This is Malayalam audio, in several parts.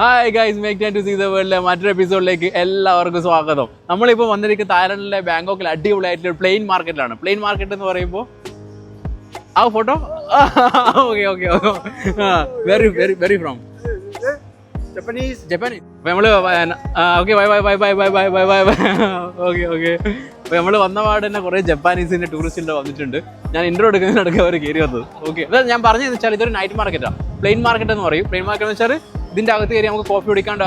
Hi guys make time to see the വേൾഡിലെ മറ്റൊരു എപ്പിസോഡിലേക്ക് എല്ലാവർക്കും സ്വാഗതം. നമ്മളിപ്പോൾ വന്നിരിക്കുന്ന തായ്ലൻഡിലെ ബാങ്കോക്കിൽ അടിപൊളിയായിട്ടുള്ള പ്ലെയിൻ മാർക്കറ്റിലാണ് പ്ലെയിൻ മാർക്കറ്റ് എന്ന് പറയുമ്പോൾ ആ photo okay okay very very very from. Japanese അപ്പോൾ നമ്മൾ okay bye bye bye bye bye bye bye bye bye okay okay അപ്പോൾ നമ്മൾ വന്ന പാട് തന്നെ കുറേ ജപ്പാനീസിന്റെ ടൂറിസ്റ്റിന്റെ വന്നിട്ടുണ്ട്. ഞാൻ ഇൻട്രോ എടുക്കുന്നതിനടക്കം അവർ കയറി വന്നത്. ഓക്കെ ഞാൻ പറഞ്ഞതെന്ന് വെച്ചാൽ ഇതൊരു നൈറ്റ് മാർക്കറ്റാണ് പ്ലെയിൻ മാർക്കറ്റ് എന്ന് പറയും. പ്ലെയിൻ മാർക്കറ്റ് എന്ന് വെച്ചാൽ ഇതിന്റെ അകത്ത് കയറി നമുക്ക് കോഫി കുടിക്കാണ്ട്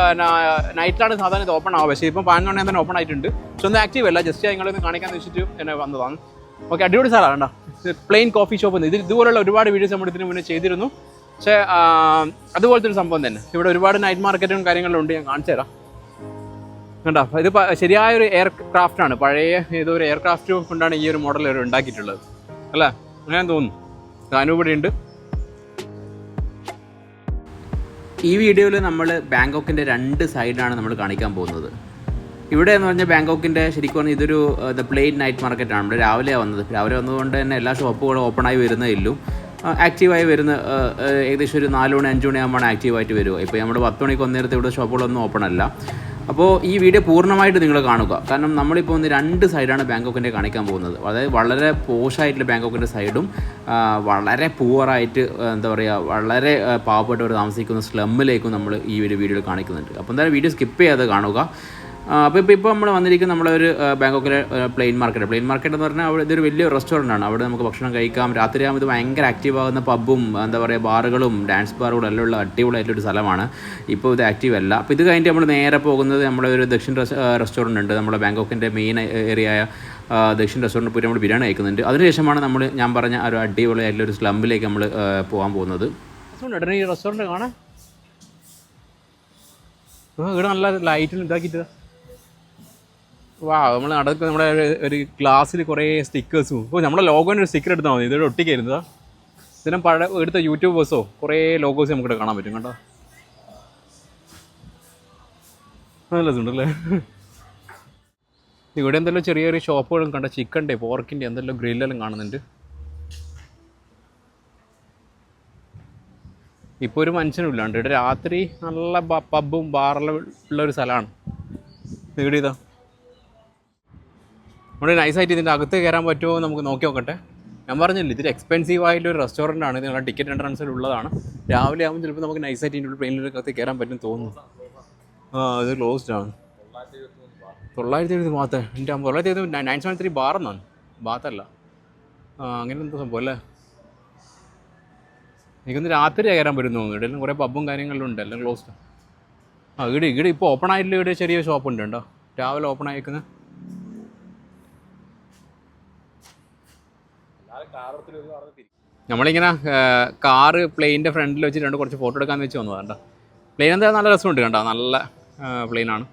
നൈറ്റിലാണ് സാധാരണ ഇത് ഓപ്പൺ ആവുക. പക്ഷേ ഇപ്പം പതിനൊന്ന് മണി തന്നെ ഓപ്പൺ ആയിട്ടുണ്ട്. പക്ഷെ ഒന്നും ആക്റ്റീവ് അല്ല. ജസ്റ്റ് നിങ്ങളൊന്ന് കാണിക്കാൻ വെച്ചിട്ട് എന്നെ വന്നതാണ്. ഓക്കെ അടിപൊളി സ്ഥലമാണ് കേട്ടോ. പ്ലെയിൻ കോഫി ഷോപ്പ് ഇത് ഇതുപോലുള്ള ഒരുപാട് വീഡിയോസ് നമ്മൾ ഇതിന് മുന്നേ ചെയ്തിരുന്നു. പക്ഷേ അതുപോലത്തെ ഒരു സംഭവം തന്നെ. ഇവിടെ ഒരുപാട് നൈറ്റ് മാർക്കറ്റും കാര്യങ്ങളും ഉണ്ട്. ഞാൻ കാണിച്ചു തരാം. കണ്ടോ? ഇത് ശരിയായ ഒരു എയർ ക്രാഫ്റ്റ് ആണ്. പഴയ ഏതോ ഒരു എയർ ക്രാഫ്റ്റ് കൊണ്ടാണ് ഈ ഒരു മോഡൽ ഒരു ഉണ്ടാക്കിയിട്ടുള്ളത്. അല്ലേ? അങ്ങനെ തോന്നുന്നു. അനുപടി ഉണ്ട് ഈ വീഡിയോയിൽ നമ്മൾ ബാങ്കോക്കിന്റെ രണ്ട് സൈഡാണ് നമ്മൾ കാണിക്കാൻ പോകുന്നത്. ഇവിടെ എന്ന് പറഞ്ഞാൽ ബാങ്കോക്കിന്റെ ശരിക്കും പറഞ്ഞാൽ ഇതൊരു ദ പ്ലെയിൻ നൈറ്റ് മാർക്കറ്റാണ് നമ്മൾ രാവിലെയാണ് വന്നത്. രാവിലെ വന്നതുകൊണ്ട് തന്നെ എല്ലാ ഷോപ്പുകളും ഓപ്പണായി വരുന്നേ ഉള്ളൂ. ആക്റ്റീവായി വരുന്ന ഏകദേശം ഒരു നാല് മണി അഞ്ച് മണിയാകുമ്പോൾ ആക്റ്റീവായിട്ട് വരിക. ഇപ്പോൾ നമ്മൾ പത്ത് മണിക്ക് ഒന്നേരത്തെ ഇവിടെ ഷോപ്പുകളൊന്നും ഓപ്പൺ അല്ല. അപ്പോൾ ഈ വീഡിയോ പൂർണമായിട്ട് നിങ്ങൾ കാണുക. കാരണം നമ്മളിപ്പോൾ ഒന്ന് രണ്ട് സൈഡാണ് ബാങ്കോക്കിന്റെ കാണിക്കാൻ പോകുന്നത്. അതായത് വളരെ പോഷായിട്ടുള്ള ബാങ്കോക്കിന്റെ സൈഡും വളരെ പൂവറായിട്ട് എന്താ പറയുക വളരെ പാവപ്പെട്ടവർ താമസിക്കുന്ന സ്ലമ്മിലേക്കും നമ്മൾ ഈ ഒരു വീഡിയോയിൽ കാണിക്കുന്നുണ്ട്. അപ്പോൾ എന്തായാലും വീഡിയോ സ്കിപ്പ് ചെയ്യാതെ കാണുക. അപ്പോൾ ഇപ്പോൾ ഇപ്പോൾ നമ്മൾ വന്നിരിക്കുന്ന നമ്മളൊരു ഒരു ബാങ്കോക്കിലെ പ്ലെയിൻ മാർക്കറ്റ്. പ്ലെയിൻ മാർക്കറ്റ് എന്ന് പറഞ്ഞാൽ അവിടെ ഇതൊരു വലിയ റെസ്റ്റോറന്റ് ആണ് അവിടെ നമുക്ക് ഭക്ഷണം കഴിക്കാം. രാത്രി ആകുമ്പോൾ ഇത് ഭയങ്കര ആക്റ്റീവ് ആകുന്ന പബ്ബും എന്താ പറയുക ബാറുകളും ഡാൻസ് ബാറുകളും എല്ലാം ഉള്ള അടിപൊളിയായിട്ടൊരു സ്ഥലമാണ്. ഇപ്പോൾ ഇത് ആക്റ്റീവ് അല്ല. അപ്പോൾ ഇത് കഴിഞ്ഞിട്ട് നമ്മൾ നേരെ പോകുന്നത് നമ്മുടെ ഒരു ദക്ഷിണ റെസ്റ്റോറന്റ് ഉണ്ട്. നമ്മുടെ ബാങ്കോക്കിന്റെ മെയിൻ ഏരിയ ആയ ദക്ഷിണ റെസ്റ്റോറന്റ് പോയി നമ്മൾ ബിരിയാണി കഴിക്കുന്നുണ്ട്. അതിനുശേഷമാണ് നമ്മൾ ഞാൻ പറഞ്ഞ ഒരു അടിപൊളിയായിട്ടുള്ള ഒരു സ്ലംബിലേക്ക് നമ്മൾ പോകാൻ പോകുന്നത്. ഈ റെസ്റ്റോറന്റ് കാണാൻ? ഇവിടെ നല്ല ലൈറ്റിൽ ഇതാക്കിയിട്ട് വാ നമ്മൾ നടക്കുക നമ്മുടെ ഒരു- ഗ്ലാസ്സിൽ കുറേ സ്റ്റിക്കേഴ്സും ഇപ്പോൾ നമ്മുടെ ലോഗോന്റെ ഒരു സ്റ്റിക്കർ എടുത്താൽ മതി. ഇതൊരു ഒട്ടിക്കായിരുന്നതാ ഇതിനും പഴ എടുത്ത യൂട്യൂബേഴ്സോ കുറേ ലോഗോസ് നമുക്കിവിടെ കാണാൻ പറ്റും കേട്ടോ നല്ല ഇതുണ്ടല്ലേ ഇവിടെ എന്തെല്ലാം ചെറിയ ചെറിയ ഷോപ്പുകളും കണ്ട ചിക്കന്റെ പോർക്കിന്റെ എന്തെല്ലാം ഗ്രില്ലെല്ലാം കാണുന്നുണ്ട്. ഇപ്പോൾ ഒരു മനുഷ്യനും ഇല്ലാണ്ട് ഇവിടെ രാത്രി നല്ല പബ്ബും ബാറെല്ലാം ഉള്ള ഒരു സ്ഥലമാണ്. ഇവിടെ ഇതാ? നമ്മുടെ നൈസായിട്ട് ഇതിന്റെ അകത്ത് കയറാൻ പറ്റുമോ നമുക്ക് നോക്കി നോക്കട്ടെ. ഞാൻ പറഞ്ഞില്ല ഇതിൽ എക്സ്പെൻസീവ് ആയിട്ടുള്ള ഒരു റെസ്റ്റോറന്റ് ആണ്. ഇതിനുള്ള ടിക്കറ്റ് എൻട്രൻസിൽ ഉള്ളതാണ്. രാവിലെ ആകുമ്പോൾ ചിലപ്പോൾ നമുക്ക് നൈസായിട്ട് ഇതിന്റെ ഉള്ളിൽ അകത്ത് കയറാൻ പറ്റും തോന്നുന്നു. ആ ഇത് ക്ലോസ്ഡ് ആണ്. തൊള്ളായിരത്തി എഴുപത് ബാത്ത് എന്റെ തൊള്ളായിരത്തി എഴുപത് നയൻ സെവൻ ത്രീ ബാർ ബാത്തല്ല ആ അങ്ങനെ എന്തോ സംഭവം അല്ലേ? എനിക്കൊന്ന് രാത്രി കയറാൻ പറ്റും തോന്നുന്നു ഇവിടെ കുറേ പബ്ബും കാര്യങ്ങളും ഉണ്ട്. എല്ലാം ക്ലോസ്ഡ് ആ ഇവിടെ ഇവിടെ ഇപ്പോൾ ഓപ്പൺ ആയിട്ടുള്ള ഇവിടെ ചെറിയ ഷോപ്പ് ഉണ്ട് കേട്ടോ. രാവിലെ ഓപ്പൺ ആയിരിക്കുന്നത് നമ്മളിങ്ങനെ കാറ് പ്ലെയിന്റെ ഫ്രണ്ടിൽ വെച്ച് രണ്ട് കുറച്ച് ഫോട്ടോ എടുക്കാമെന്ന് വെച്ച് വന്നതാണ് കേട്ടോ പ്ലെയിൻ എന്താ നല്ല രസമുണ്ട് കേട്ടോ നല്ല പ്ലെയിനാണ്.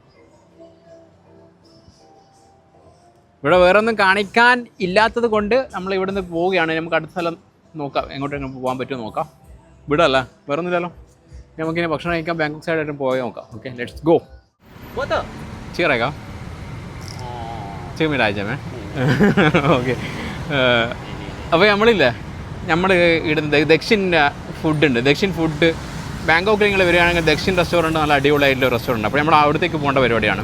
ഇവിടെ വേറെ ഒന്നും കാണിക്കാൻ ഇല്ലാത്തത് കൊണ്ട് നമ്മൾ ഇവിടെ നിന്ന് പോവുകയാണ് നമുക്ക് അടുത്ത സ്ഥലം നോക്കാം. എങ്ങോട്ടെങ്കിലും പോകാൻ പറ്റുമോ നോക്കാം. ഇവിടെ അല്ല വേറെ ഒന്നുമില്ലല്ലോ നമുക്കിനി ഭക്ഷണം കഴിക്കാൻ ബാങ്കോക്ക് സൈഡായിട്ട് പോയി നോക്കാം. Okay let's go. ചീറേക്കാം ചീമിടാഴ്ചമേ ഓക്കെ. അപ്പോൾ നമ്മളില്ലേ നമ്മൾ ഇടുന്ന ഫുഡ് ഉണ്ട്. ദക്ഷിണ ഫുഡ് ബാങ്കോക്കിൽ നിങ്ങൾ വരികയാണെങ്കിൽ ദക്ഷിൻ റെസ്റ്റോറന്റ് നല്ല അടിപൊളിയായിട്ടുള്ള റെസ്റ്റോറന്റ് അപ്പോൾ നമ്മൾ അവിടത്തേക്ക് പോകേണ്ട പരിപാടിയാണ്.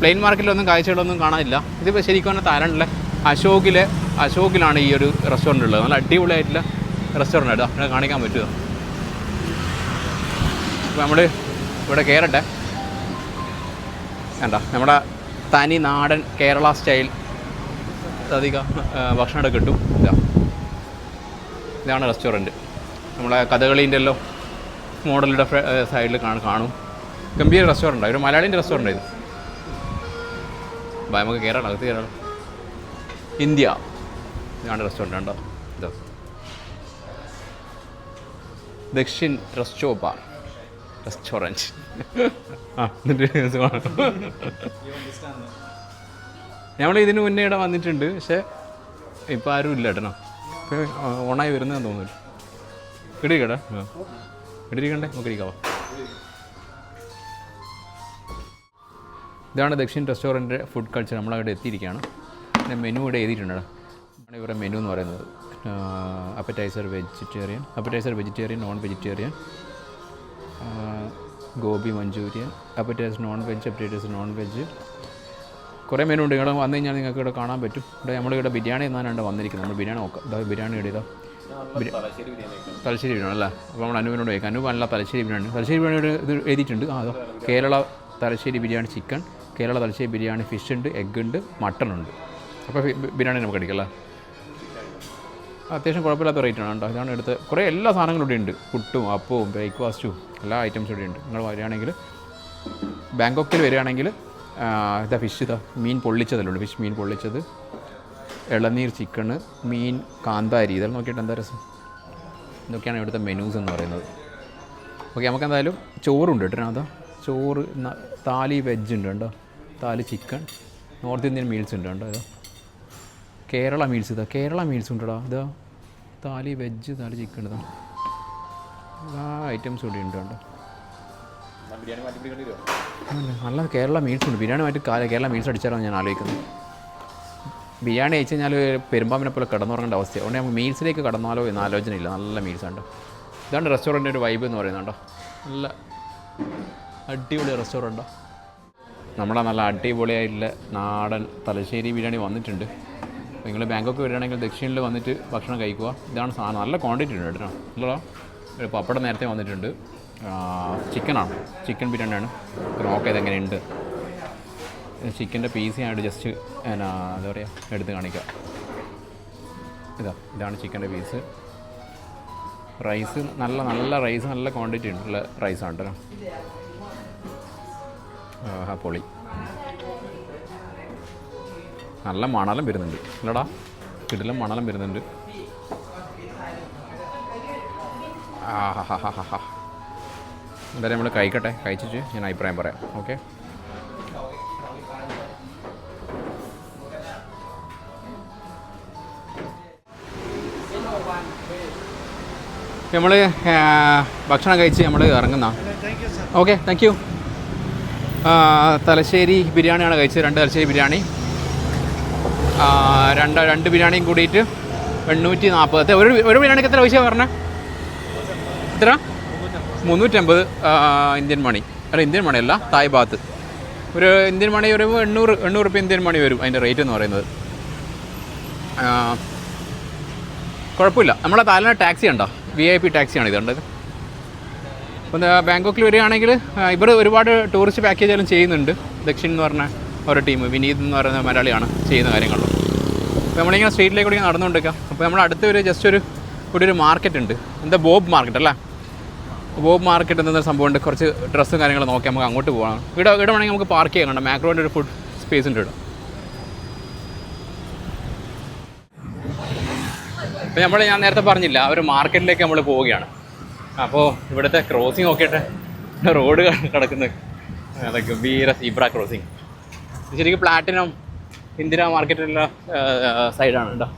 പ്ലെയിൻ മാർക്കറ്റിലൊന്നും കാഴ്ചകളൊന്നും കാണാനില്ല. ഇതിപ്പോൾ ശരിക്കും പറഞ്ഞാൽ താരണ്ടിലെ അശോകിലെ അശോകിലാണ് ഈ ഒരു റെസ്റ്റോറന്റ് ഉള്ളത്. നല്ല അടിപൊളിയായിട്ടുള്ള റെസ്റ്റോറന്റ് ആണ്. ഇവിടെ കാണിക്കാൻ പറ്റുമോ അപ്പോൾ നമ്മൾ ഇവിടെ കയറട്ടെ വേണ്ട നമ്മുടെ തനി നാടൻ കേരള സ്റ്റൈൽ അധികം ഭക്ഷണം ഇവിടെ കിട്ടും. ഇതാ. ഇതാണ് റെസ്റ്റോറന്റ് നമ്മളെ കഥകളീന്റെ എല്ലാം മോഡലിന്റെ സൈഡിൽ കാണും കാണും. ഗംഭീര റെസ്റ്റോറന്റാണ് ഒരു മലയാളീന്റെ റെസ്റ്റോറന്റ് ഇത്. നമുക്ക് കയറാം അകത്ത് കയറാം ഇന്ത്യ. ഇതാണ് റെസ്റ്റോറന്റ് ഉണ്ടോ ഇതാ. ദക്ഷിൺ റെസ്റ്റോപ്പ. റെസ്റ്റോറന്റ് ആ നമ്മൾ ഇതിന് മുന്നേ ഇവിടെ വന്നിട്ടുണ്ട്. പക്ഷേ ഇപ്പോൾ ആരും ഇല്ല കേട്ടോ. ഇപ്പോൾ ഓണായി വരുന്നതെന്ന് തോന്നുന്നു. ഇടിക്കടാ ആ. ഇടിരിക്കണ്ടേ നമുക്ക് ഇരിക്കാവോ ഇതാണ് ദക്ഷിൺ റെസ്റ്റോറന്റ് ഫുഡ് കൾച്ചർ നമ്മളവിടെ എത്തിയിരിക്കുകയാണ്. പിന്നെ മെനു ഇവിടെ എഴുതിയിട്ടുണ്ടോ ആണ് ഇവരുടെ മെനു എന്ന് പറയുന്നത്. Appetiser vegetarian appetiser vegetarian non vegetarian gobi manchurian. Appetiser non veg appetiser non veg കുറേ മെനു ഉണ്ട് ഇവിടെ വന്നു കഴിഞ്ഞാൽ നിങ്ങൾക്ക് ഇവിടെ കാണാൻ പറ്റും. ഇവിടെ നമ്മളിവിടെ ബിരിയാണി എന്നാണ് വന്നിരിക്കുന്നത്. നമ്മൾ ബിരിയാണി നോക്കാം. ഇതാ. ബിരിയാണി ബിരി- തലശ്ശേരി ബിരിയാണി അല്ല? അപ്പോൾ നമ്മൾ അനുവിനോട് ചോദിക്കാം. അനുവ് നല്ല തലശ്ശേരി ബിരിയാണി തലശ്ശേരി ബിരിയാണി ഇവിടെ ഇത് എഴുതിയിട്ടുണ്ട്. ആ അതോ കേരള തലശ്ശേരി ബിരിയാണി ചിക്കൻ കേരള തലശ്ശേരി ബിരിയാണി ഫിഷ് ഉണ്ട് എഗ് ഉണ്ട് മട്ടൺ ഉണ്ട്. അപ്പോൾ ബിരിയാണി നമുക്ക് അടിക്കല്ലേ അത്യാവശ്യം കുഴപ്പമില്ലാത്ത റേറ്റ് ആണ് കേട്ടോ. ഇതാണ് എടുത്ത് കുറേ എല്ലാ സാധനങ്ങളും ഇവിടെ ഉണ്ട്. പുട്ടും അപ്പവും ബ്രേക്ക്ഫാസ്റ്റും എല്ലാ ഐറ്റംസും ഇവിടെ ഉണ്ട്. നിങ്ങൾ വരികയാണെങ്കിൽ ബാങ്കോക്കിൽ വരികയാണെങ്കിൽ ഇതാ ഫിഷ് ഇതാ. മീൻ പൊള്ളിച്ചതല്ലേ ഫിഷ് മീൻ പൊള്ളിച്ചത്. ഇളനീർ ചിക്കണ് മീൻ കാന്താരി ഇതെല്ലാം നോക്കിയിട്ട് എന്താ രസം? ഇതൊക്കെയാണ് ഇവിടുത്തെ മെനൂസ് എന്ന് പറയുന്നത്. ഓക്കെ നമുക്ക് എന്തായാലും ചോറുണ്ട് കേട്ടോ അതാ ചോറ് താലി വെജ് ഉണ്ട് കേട്ടോ. താലി ചിക്കൻ നോർത്ത് ഇന്ത്യൻ മീൽസ് ഉണ്ട് കേട്ടോ ഇതാ. കേരള മീൽസ് ഇതാ. കേരള മീൽസ് ഉണ്ടടാ? ഇതാ. താലി വെജ് താലി ചിക്കൻ ഇതാ. ആ ഐറ്റംസ് ഇവിടെ ഉണ്ട് കേട്ടോ. അല്ല, നല്ല കേരള മീൽസ് ഉണ്ട്. ബിരിയാണി മറ്റു കാ- കേരള മീൽസ് അടിച്ചാലാണ് ഞാൻ ആലോചിക്കുന്നത്. ബിരിയാണി അയച്ചു കഴിഞ്ഞാൽ പെരുമ്പാമ്പിനെ പോലെ കിടന്നുറങ്ങേണ്ട അവസ്ഥ അതുകൊണ്ട് നമുക്ക് മീൽസിലേക്ക് കടന്നാലോ എന്ന് ആലോചനയില്ല. നല്ല മീൽസ് ഉണ്ട് ഇതാണ് റെസ്റ്റോറന്റിന്റെ ഒരു വൈബ് എന്ന് പറയുന്നുണ്ടോ നല്ല അടിപൊളി റെസ്റ്റോറന്റോ നമ്മുടെ നല്ല അടിപൊളിയായിട്ടുള്ള നാടൻ തലശ്ശേരി ബിരിയാണി വന്നിട്ടുണ്ട്. നിങ്ങൾ ബാങ്കോക്ക് വരികയാണെങ്കിൽ ദക്ഷിണിൽ വന്നിട്ട് ഭക്ഷണം കഴിക്കുക. ഇതാണ് സാധനം നല്ല ക്വാണ്ടിറ്റി ഉണ്ട് കേട്ടോ. അല്ലടാ ഒരു പപ്പടം നേരത്തെ വന്നിട്ടുണ്ട്. ചിക്കനാണ്. ചിക്കൻ ബിരിയാണിയാണ്. നോക്കാം ഇതെങ്ങനെയുണ്ട്? ചിക്കന്റെ പീസ് ഞാനായിട്ട് ജസ്റ്റ് എന്നാ എന്താ പറയുക എടുത്ത് കാണിക്കാം. ഇതാ ഇതാണ് ചിക്കന്റെ പീസ് റൈസ് നല്ല നല്ല റൈസ് നല്ല ക്വാണ്ടിറ്റി ഉള്ള റൈസാണ് കേട്ടോ. ആഹാ പൊളി. നല്ല മണലം വരുന്നുണ്ട്. അല്ലടാ കിടിലം മണലം വരുന്നുണ്ട്. ആഹാ എന്തായാലും നമ്മൾ കഴിക്കട്ടെ. കഴിച്ചിട്ട് ഞാൻ അഭിപ്രായം പറയാം. ഓക്കെ നമ്മൾ ഭക്ഷണം കഴിച്ച് നമ്മൾ ഇറങ്ങുന്ന. ഓക്കെ താങ്ക് യു തലശ്ശേരി ബിരിയാണിയാണ് കഴിച്ചത്. രണ്ട് തലശ്ശേരി ബിരിയാണി. രണ്ട് രണ്ട് ബിരിയാണിയും കൂടിയിട്ട് എണ്ണൂറ്റി നാൽപ്പത് ഒരു ഒരു ബിരിയാണിക്ക് എത്ര പൈസ പറഞ്ഞത് മുന്നൂറ്റമ്പത് ഇന്ത്യൻ മണി. അല്ല ഇന്ത്യൻ മണിയല്ല തായ് ബാത്ത്. ഒരു ഇന്ത്യൻ മണി വരുമ്പോൾ എണ്ണൂറ് എണ്ണൂറ് റുപ്യ ഇന്ത്യൻ മണി വരും അതിന്റെ റേറ്റ് എന്ന് പറയുന്നത്. കുഴപ്പമില്ല. നമ്മളെ തായ്ലാൻഡ് ടാക്സി ഉണ്ടോ വി ഐ പി ടാക്സിയാണ് ഇത് കണ്ടത്. അപ്പം ബാങ്കോക്കിൽ വരികയാണെങ്കിൽ ഇവർ ഒരുപാട് ടൂറിസ്റ്റ് പാക്കേജ് എല്ലാം ചെയ്യുന്നുണ്ട്. ദക്ഷിണ എന്ന് പറഞ്ഞ ഒരു ടീം വിനീത് എന്ന് പറയുന്ന മലയാളിയാണ് ചെയ്യുന്ന കാര്യങ്ങളും. അപ്പോൾ നമ്മളിങ്ങനെ സ്ട്രീറ്റിലേക്ക് കൂടി നടന്നുകൊണ്ടിരിക്കാം. അപ്പോൾ നമ്മൾ അടുത്ത ഒരു ജസ്റ്റ് ഒരു കൂടി ഒരു മാർക്കറ്റ് ഉണ്ട്. എന്താ ബോബ് മാർക്കറ്റ് അല്ലേ? ബോബ് മാർക്കറ്റ് എന്ന സംഭവമുണ്ട്. കുറച്ച് ഡ്രസ്സും കാര്യങ്ങളും നോക്കി നമുക്ക് അങ്ങോട്ട് പോകാം ഇവിടെ ഇവിടെ വേണമെങ്കിൽ നമുക്ക് പാർക്ക് ചെയ്യാൻ കണ്ടോ? മാക്രോന്റെ ഒരു ഫുഡ് സ്പേസ് ഉണ്ട് ഇവിടെ. അപ്പോൾ നമ്മൾ ഞാൻ നേരത്തെ പറഞ്ഞില്ല ആ ഒരു മാർക്കറ്റിലേക്ക് നമ്മൾ പോവുകയാണ്. അപ്പോൾ ഇവിടുത്തെ ക്രോസിങ് നോക്കിയിട്ട് റോഡ് കിടക്കുന്നത് അതൊക്കെ വീര സീബ്ര ക്രോസിങ് ശരിക്കും പ്ലാറ്റിനം ഇന്ദിര മാർക്കറ്റിലുള്ള സൈഡാണ് കേട്ടോ.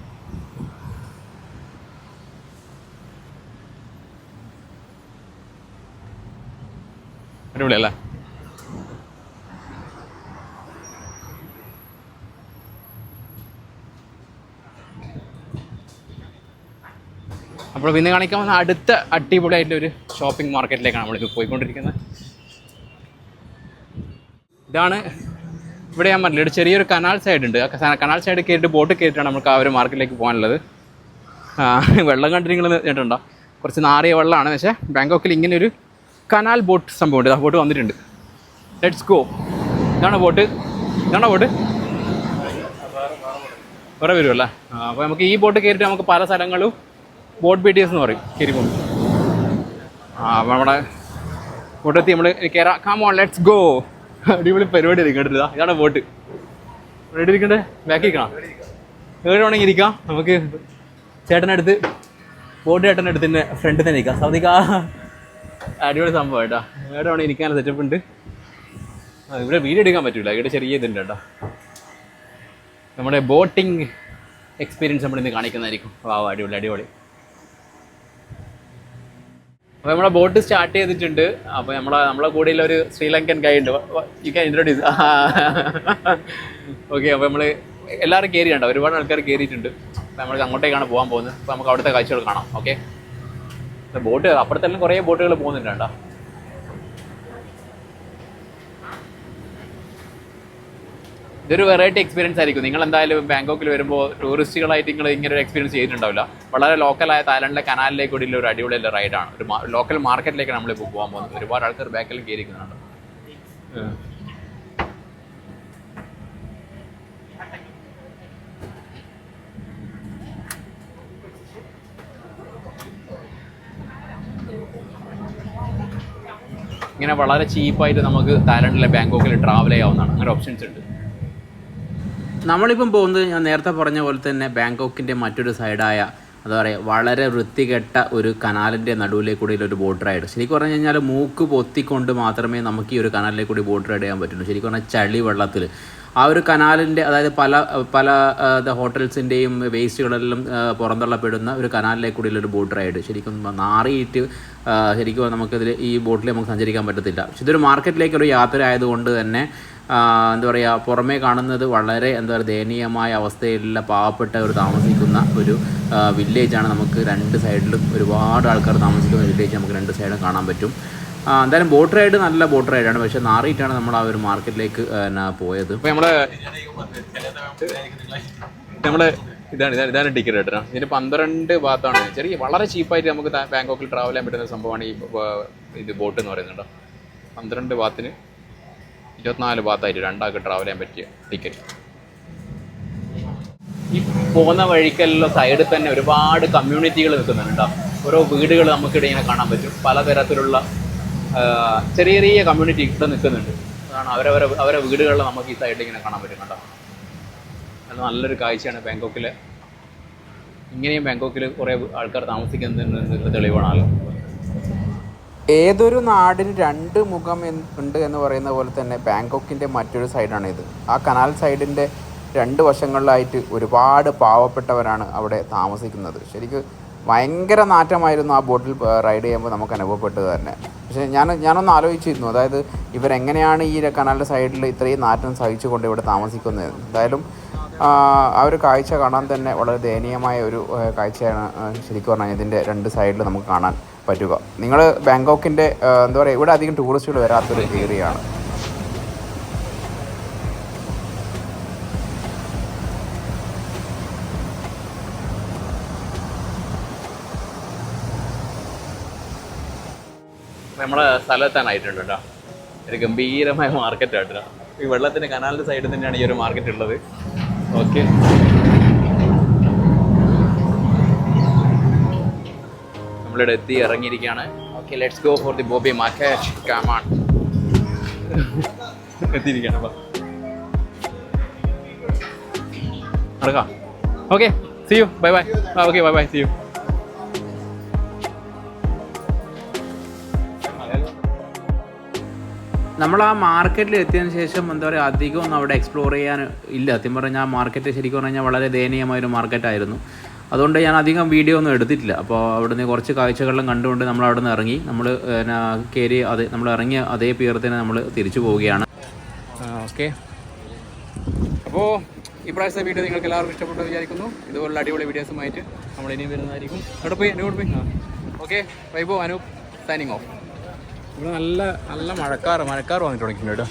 അടിപൊളിയല്ലേ? അപ്പോൾ പിന്നെ കാണിക്കാൻ വന്ന അടുത്ത അടിപൊളിയായിട്ടുള്ള ഒരു ഷോപ്പിംഗ് മാർക്കറ്റിലേക്കാണ് നമ്മളിപ്പോൾ പോയിക്കൊണ്ടിരിക്കുന്നത്. ഇതാണ് ഇവിടെ ഞാൻ പറഞ്ഞില്ല ഒരു ചെറിയൊരു കനാൽ സൈഡ് ഉണ്ട്. കനാൽ സൈഡ് കയറിയിട്ട് ബോട്ട് കയറിയിട്ടാണ് നമുക്ക് ആ ഒരു മാർക്കറ്റിലേക്ക് പോകാനുള്ളത്. വെള്ളം കണ്ടിട്ട് നിങ്ങൾ കേട്ടിട്ടുണ്ടോ? കുറച്ച് നാറിയ വെള്ളമാണ്. പക്ഷേ ബാങ്കോക്കിൽ ഇങ്ങനെ ഒരു കനാൽ ബോട്ട് സംഭവമുണ്ട്. ആ ബോട്ട് വന്നിട്ടുണ്ട്. ലെറ്റ്സ് ഗോ ഇതാണ് ബോട്ട്? ഇതാണോ ബോട്ട്? വേറെ വരുമല്ലേ അപ്പോൾ നമുക്ക് ഈ ബോട്ട് കയറിയിട്ട് നമുക്ക് പല സ്ഥലങ്ങളും ബോട്ട് ബി ടി എസ് എന്ന് പറയും. കയറി പോകും. ആ അപ്പോൾ നമ്മുടെ ബോട്ടെത്തി നമ്മൾ കയറാം. കാം ഓൺ ലെറ്റ്സ് ഗോ അടിപൊളി പരിപാടി ഇരിക്കേണ്ടത് ഇതാണ് ബോട്ട്. റെഡി ഇരിക്കണ്ടേ? ബാക്കി ഇരിക്കണം. എവിടെ വേണമെങ്കിൽ ഇരിക്കാം. നമുക്ക് ചേട്ടനടുത്ത് ബോട്ട് ചേട്ടന്റെ തന്നെ ഫ്രണ്ടിൽ തന്നെ ഇരിക്കാം. സൗദിക്ക അടിപൊളി സംഭവം കേട്ടോ. ഇവിടെ അവിടെ ഇരിക്കാൻ സെറ്റപ്പ് ഉണ്ട്. ഇവിടെ വീഡിയോ എടുക്കാൻ പറ്റില്ല ഇവിടെ ചെറിയ ഇതുണ്ട് കേട്ടോ. നമ്മുടെ ബോട്ടിംഗ് എക്സ്പീരിയൻസ് നമ്മൾ ഇന്ന് കാണിക്കുന്നതായിരിക്കും. വാ അടിപൊളി അടിപൊളി. അപ്പോൾ നമ്മുടെ ബോട്ട് സ്റ്റാർട്ട് ചെയ്തിട്ടുണ്ട്. അപ്പോൾ നമ്മളെ നമ്മളെ കൂടെ ഒരു ശ്രീലങ്കൻ ഗൈ ഉണ്ട്. യു ക്യാൻ ഇൻട്രൊഡ്യൂസ് ഓക്കെ അപ്പോൾ നമ്മൾ എല്ലാവരും കയറിയുണ്ട് ഒരുപാട് ആൾക്കാർ കയറിയിട്ടുണ്ട് അപ്പോൾ നമ്മൾ അങ്ങോട്ടേക്കാണ് പോകാൻ പോകുന്നത്. അപ്പോൾ നമുക്ക് അവിടുത്തെ കാഴ്ചകൾ കാണാം. ഓക്കെ ബോട്ട് അപ്പുറത്തെല്ലാം കുറേ ബോട്ടുകൾ പോകുന്നുണ്ട് ഇതൊരു വെറൈറ്റി എക്സ്പീരിയൻസ് ആയിരിക്കും. നിങ്ങൾ എന്തായാലും ബാങ്കോക്കിൽ വരുമ്പോൾ ടൂറിസ്റ്റുകളായിട്ട് നിങ്ങൾ ഇങ്ങനെ ഒരു എക്സ്പീരിയൻസ് ചെയ്തിട്ടുണ്ടാവില്ല. വളരെ ലോക്കലായ തായ്ലൻഡിലെ കനാലിലേക്ക് കൂടിയുള്ള ഒരു അടിപൊളി റൈഡാണ് ഒരു ലോക്കൽ മാർക്കറ്റിലേക്ക് നമ്മൾ ഇപ്പോൾ പോകാൻ പോകുന്നത്. ഒരുപാട് ആൾക്കാർ ബാക്കിൽ കയറിയിരിക്കുന്നുണ്ട്. ഇങ്ങനെ വളരെ ചീപ്പായിട്ട് നമുക്ക് തായ്ലൻഡിലെ ബാങ്കോക്കിൽ ട്രാവൽ ചെയ്യാവുന്നതാണ്. അങ്ങനെ ഓപ്ഷൻസ് ഉണ്ട്. നമ്മളിപ്പം പോകുന്നത് ഞാൻ നേരത്തെ പറഞ്ഞ പോലെ തന്നെ ബാങ്കോക്കിന്റെ മറ്റൊരു സൈഡായ എന്താ പറയുക വളരെ വൃത്തികെട്ട ഒരു കനാലിന്റെ നടുവിലേക്ക് കൂടി ഒരു ബോട്ട് റൈഡ് ശരിക്കും പറഞ്ഞു കഴിഞ്ഞാൽ മൂക്ക് പൊത്തിക്കൊണ്ട് മാത്രമേ നമുക്ക് ഈ ഒരു കനാലിലേക്ക് കൂടി ബോട്ട് റൈഡ് ചെയ്യാൻ പറ്റുള്ളൂ. ശരിക്കും പറഞ്ഞാൽ ചളി വെള്ളത്തിൽ ആ ഒരു കനാലിന്റെ അതായത് പല പല ഹോട്ടൽസിന്റെയും വേസ്റ്റുകളെല്ലാം പുറന്തള്ളപ്പെടുന്ന ഒരു കനാലിലേക്ക് കൂടിയുള്ള ഒരു ബോട്ട് റൈഡ്. ശരിക്കും നാറിയിട്ട് ശരിക്കും നമുക്കിതിൽ ഈ ബോട്ടിൽ നമുക്ക് സഞ്ചരിക്കാൻ പറ്റത്തില്ല. പക്ഷെ ഇതൊരു മാർക്കറ്റിലേക്കൊരു യാത്ര ആയതുകൊണ്ട് തന്നെ എന്താ പറയുക പുറമേ കാണുന്നത് വളരെ എന്താ പറയുക ദയനീയമായ അവസ്ഥയിലുള്ള പാവപ്പെട്ട ഒരു താമസിക്കുന്ന ഒരു വില്ലേജാണ് നമുക്ക് രണ്ട് സൈഡിലും ഒരുപാട് ആൾക്കാർ താമസിക്കുന്ന വില്ലേജ് നമുക്ക് രണ്ട് സൈഡും കാണാൻ പറ്റും. എന്തായാലും ബോട്ട് റൈഡ് നല്ല ബോട്ട് റൈഡാണ് പക്ഷെ നാറിയിട്ടാണ് നമ്മൾ ആ ഒരു മാർക്കറ്റിലേക്ക് പോയത്. നമ്മൾ ഇതാണ് ഇതാണ് ഇതാണ് ടിക്കറ്റ് കേട്ടോ. ഇതിന് പന്ത്രണ്ട് ഭാഗത്താണ്. ചെറിയ വളരെ ചീപ്പായിട്ട് നമുക്ക് ബാങ്കോക്കിൽ ട്രാവൽ ചെയ്യാൻ പറ്റുന്ന സംഭവമാണ് ഈ ഇത് ബോട്ട് എന്ന് പറയുന്നത് പന്ത്രണ്ട് ഭാഗത്തിന് ഇരുപത്തിനാല് ഭാഗത്തായിട്ട് രണ്ടാൾക്ക് ട്രാവൽ ചെയ്യാൻ പറ്റിയ ടിക്കറ്റ് ഈ പോകുന്ന വഴിക്കല്ല സൈഡിൽ തന്നെ ഒരുപാട് കമ്മ്യൂണിറ്റികൾ നിൽക്കുന്നുണ്ട് കേട്ടോ. ഓരോ വീടുകൾ നമുക്കിടെ ഇങ്ങനെ കാണാൻ പറ്റും. പലതരത്തിലുള്ള ചെറിയ ചെറിയ കമ്മ്യൂണിറ്റി ഇവിടെ നിൽക്കുന്നുണ്ട്. അതാണ് അവരവരെ അവരെ വീടുകളിൽ നമുക്ക് ഈ സൈഡിൽ ഇങ്ങനെ കാണാൻ പറ്റും കേട്ടോ. അത് നല്ലൊരു കാഴ്ചയാണ് ബാങ്കോക്കിൽ ഇങ്ങനെയും ബാങ്കോക്കിൽ കുറേ ആൾക്കാർ താമസിക്കുന്നതിന് തെളിവാണല്ലോ. ഏതൊരു നാടിന് രണ്ട് മുഖം ഉണ്ട് എന്ന് പറയുന്ന പോലെ തന്നെ ബാങ്കോക്കിന്റെ മറ്റൊരു സൈഡാണ് ഇത്. ആ കനാൽ സൈഡിന്റെ രണ്ട് വശങ്ങളിലായിട്ട് ഒരുപാട് പാവപ്പെട്ടവരാണ് അവിടെ താമസിക്കുന്നത്. ശരിക്കും ഭയങ്കര നാറ്റമായിരുന്നു ആ ബോട്ടിൽ റൈഡ് ചെയ്യുമ്പോൾ നമുക്ക് അനുഭവപ്പെട്ടത് തന്നെ. പക്ഷേ ഞാൻ ഞാനൊന്ന് ആലോചിച്ചിരുന്നു അതായത് ഇവരെങ്ങനെയാണ് ഈ കനാലിന്റെ സൈഡിൽ ഇത്രയും നാറ്റം സഹിച്ചുകൊണ്ട് ഇവിടെ താമസിക്കുന്നത്. എന്തായാലും ആ ഒരു കാഴ്ച കാണാൻ തന്നെ വളരെ ദയനീയമായ ഒരു കാഴ്ചയാണ് ശരിക്കും പറഞ്ഞാൽ ഇതിന്റെ രണ്ട് സൈഡിൽ നമുക്ക് കാണാൻ പറ്റുക. നിങ്ങൾ ബാങ്കോക്കിന്റെ എന്താ പറയുക ഇവിടെ അധികം ടൂറിസ്റ്റുകൾ വരാത്തൊരു ഏരിയ ആണ് സ്ഥലത്താണ് ആയിട്ടുണ്ട് കേട്ടോ ഒരു ഗംഭീരമായ മാർക്കറ്റ് കേട്ടോ. ഈ വെള്ളത്തിന്റെ കനാലിന്റെ സൈഡിൽ തന്നെയാണ് ഈ ഒരു മാർക്കറ്റ് ഉള്ളത്. ഓക്കെ നമ്മളിവിടെ എത്തി ഇറങ്ങിയിരിക്കുകയാണ്. Okay let's go for the Bobae market come on എത്തിയിരിക്കുകയാണ് അപ്പം നടക്കാം. Okay see you bye bye okay bye bye see you നമ്മൾ ആ മാർക്കറ്റിൽ എത്തിയതിന് ശേഷം എന്താ പറയുക അധികം ഒന്നും അവിടെ എക്സ്പ്ലോർ ചെയ്യാൻ ഇല്ല. സത്യം പറഞ്ഞാൽ മാർക്കറ്റ് ശരിക്കും പറഞ്ഞാൽ വളരെ ദയനീയമായൊരു മാർക്കറ്റായിരുന്നു. അതുകൊണ്ട് ഞാൻ അധികം വീഡിയോ ഒന്നും എടുത്തിട്ടില്ല. അപ്പോൾ അവിടുന്ന് കുറച്ച് കാഴ്ചകളെല്ലാം കണ്ടുകൊണ്ട് നമ്മൾ അവിടെ നിന്ന് ഇറങ്ങി നമ്മൾ കയറി അത് നമ്മൾ ഇറങ്ങിയ അതേ പീറത്തിന് നമ്മൾ തിരിച്ചു പോവുകയാണ്. ഓക്കെ. അപ്പോൾ ഈ ഇപ്രാവശ്യത്തെ വീഡിയോ നിങ്ങൾക്ക് എല്ലാവർക്കും ഇഷ്ടപ്പെട്ടു വിചാരിക്കുന്നു. ഇതുപോലുള്ള അടിപൊളി വീഡിയോസുമായിട്ട് നമ്മൾ ഇനിയും വരുന്നതായിരിക്കും. അവിടെ പോയി? എവിടെ പോയി? ഓക്കെ. വൈബോ അനൂപ് സൈനിങ് ഓഫ് ഇവിടെ നല്ല നല്ല മഴക്കാറ് മഴക്കാറ് വന്നിട്ട് തുടങ്ങിയിട്ടുണ്ട് കേട്ടോ.